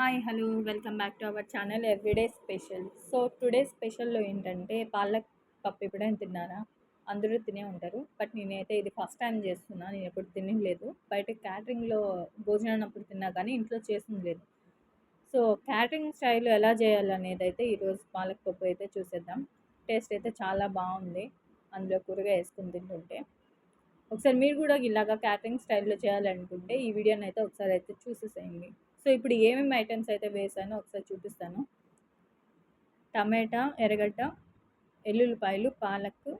Hi hello welcome back to our channel everyday special so today స్పెషల్లో ఏంటంటే పాలక్ పప్పు ఎప్పుడైనా తిన్నారా? అందరూ తినే ఉంటారు. బట్ నేనైతే ఇది ఫస్ట్ టైం చేస్తున్నా నేను ఎప్పుడు తినలేదు బయట క్యాటరింగ్లో భోజనం అప్పుడు తిన్నా కానీ ఇంట్లో చేసింది లేదు. సో క్యాటరింగ్ స్టైల్ ఎలా చేయాలనేది అయితే ఈరోజు పాలక్ పప్పు అయితే చూసేద్దాం. టేస్ట్ అయితే చాలా బాగుంది. అందులో కూరగా వేసుకుని తింటుంటే. ఒకసారి మీరు కూడా ఇలాగా క్యాటరింగ్ స్టైల్లో చేయాలనుకుంటే ఈ వీడియోని అయితే ఒకసారి అయితే చూసేసేయండి. సో ఇప్పుడు ఏమేమి ఐటమ్స్ అయితే వేసానో ఒకసారి చూపిస్తాను. టమాటా ఎర్రగడ్డ ఎల్లుల్లిపాయలు పాలక్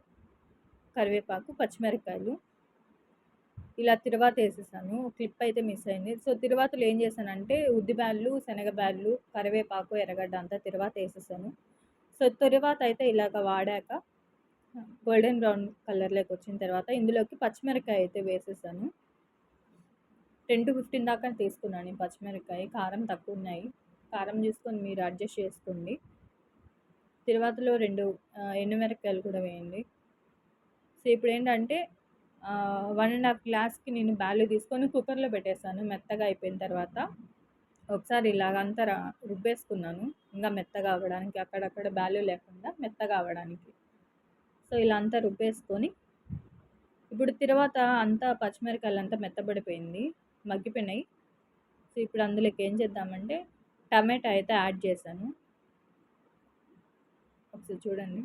కరివేపాకు పచ్చిమిరపకాయలు. ఇలా తిరువాత వేసేసాను. క్లిప్ అయితే మిస్ అయింది. సో తిరువాతలు ఏం చేశానంటే ఉద్దిబ్యాళ్ళు శనగబ్యాళ్ళు కరివేపాకు ఎర్రగడ్డ అంతా తిరువాత వేసేసాను. సో తిరువాత అయితే ఇలాగ వాడాక గోల్డెన్ బ్రౌన్ కలర్లోకి వచ్చిన తర్వాత ఇందులోకి పచ్చిమిరకాయ అయితే వేసేసాను. టెన్ టు ఫిఫ్టీన్ దాకా తీసుకున్నాను పచ్చిమిరపకాయ కారం తక్కువ ఉన్నాయి. కారం చూసుకొని మీరు అడ్జస్ట్ చేసుకోండి. తిరువాతలో రెండు ఎండుమిరపకాయలు కూడా వేయండి. సో ఇప్పుడు ఏంటంటే వన్ అండ్ హాఫ్ గ్లాస్కి నేను బ్యాలు తీసుకొని కుక్కర్లో పెట్టేస్తాను మెత్తగా అయిపోయిన తర్వాత ఒకసారి ఇలాగంతా రుబ్బేసుకున్నాను. ఇంకా మెత్తగా అవ్వడానికి అక్కడక్కడ బ్యాలు లేకుండా మెత్తగా అవ్వడానికి. సో ఇలా అంతా రుబ్బేసుకొని ఇప్పుడు తర్వాత అంతా పచ్చిమిరకాయలు అంతా మెత్తబడిపోయింది. మగ్గిపోయినాయి. సో ఇప్పుడు అందులోకి ఏం చేద్దామంటే టమాటా అయితే యాడ్ చేశాను. ఒకసారి చూడండి.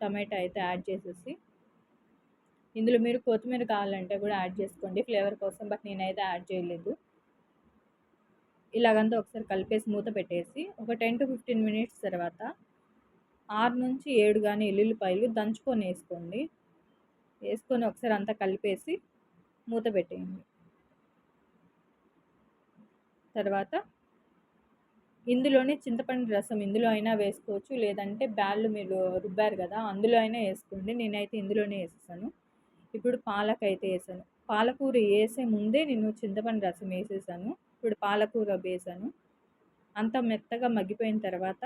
టమాటా అయితే యాడ్ చేసేసి ఇందులో మీరు కొత్తిమీర కావాలంటే కూడా యాడ్ చేసుకోండి ఫ్లేవర్ కోసం బట్ నేనైతే యాడ్ చేయలేదు. ఇలాగంతా ఒకసారి కలిపేసి మూత పెట్టేసి ఒక టెన్ టు ఫిఫ్టీన్ మినిట్స్ తర్వాత ఆరు నుంచి ఏడు కానీ ఎల్లుల్లిపాయలు దంచుకొని వేసుకోండి. వేసుకొని ఒకసారి అంతా కలిపేసి మూత పెట్టేయండి. తర్వాత ఇందులోనే చింతపండు రసం ఇందులో అయినా వేసుకోవచ్చు. లేదంటే బ్యాళ్ళు మీరు రుబ్బారు కదా అందులో అయినా వేసుకోండి. నేనైతే ఇందులోనే వేసేసాను. ఇప్పుడు పాలక అయితే వేసాను. పాలకూర వేసే ముందే నేను చింతపండు రసం వేసేసాను. ఇప్పుడు పాలకూర వేసాను. అంత మెత్తగా మగ్గిపోయిన తర్వాత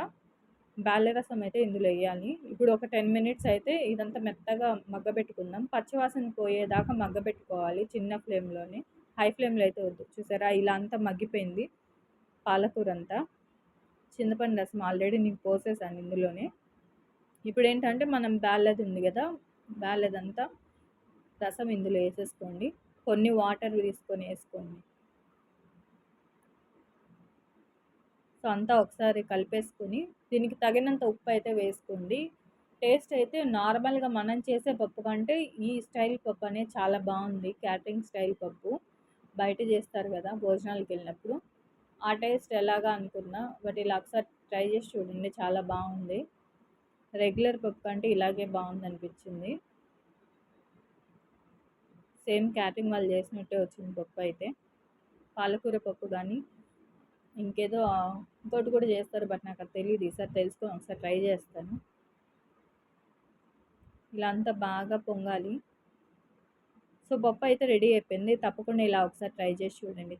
బ్యాళ్ళ రసం అయితే ఇందులో వేయాలి. ఇప్పుడు ఒక టెన్ మినిట్స్ అయితే ఇదంతా మెత్తగా మగ్గబెట్టుకుందాం. పచ్చివాసన పోయేదాకా మగ్గబెట్టుకోవాలి చిన్న ఫ్లేమ్లోనే. హై ఫ్లేమ్లో అయితే వద్దు. చూసారా? ఇలా అంతా మగ్గిపోయింది. పాలకూర అంతా చింతపండు రసం ఆల్రెడీ నేను పోసేసాను ఇందులోనే. ఇప్పుడు ఏంటంటే మనం బ్యాలెది ఉంది కదా? బ్యాలెదంతా రసం ఇందులో వేసేసుకోండి. కొన్ని వాటర్ తీసుకొని వేసుకోండి. సో అంతా ఒకసారి కలిపేసుకొని దీనికి తగినంత ఉప్పు అయితే వేసుకోండి. టేస్ట్ అయితే నార్మల్గా మనం చేసే పప్పు కంటే ఈ స్టైల్ పప్పు అనేది చాలా బాగుంది. క్యాటరింగ్ స్టైల్ పప్పు. బయట చేస్తారు కదా భోజనాలకు వెళ్ళినప్పుడు. ఆ టేస్ట్ ఎలాగా అనుకున్నా బట్ ఇలా ఒకసారి ట్రై చేసి చూడండి చాలా బాగుంది. రెగ్యులర్ పప్పు అంటే ఇలాగే బాగుంది అనిపించింది. సేమ్ క్యాటరింగ్ వాళ్ళు చేసినట్టే వచ్చింది పప్పు అయితే. పాలకూర పప్పు కానీ ఇంకేదో ఇంకోటి కూడా చేస్తారు బట్ నాకు అది తెలియదు ఈసారి తెలుసుకొని ఒకసారి ట్రై చేస్తాను. ఇలా అంతా బాగా పొంగాలి. సో బొప్ప అయితే రెడీ అయిపోయింది. తప్పకుండా ఇలా ఒకసారి ట్రై చేసి చూడండి.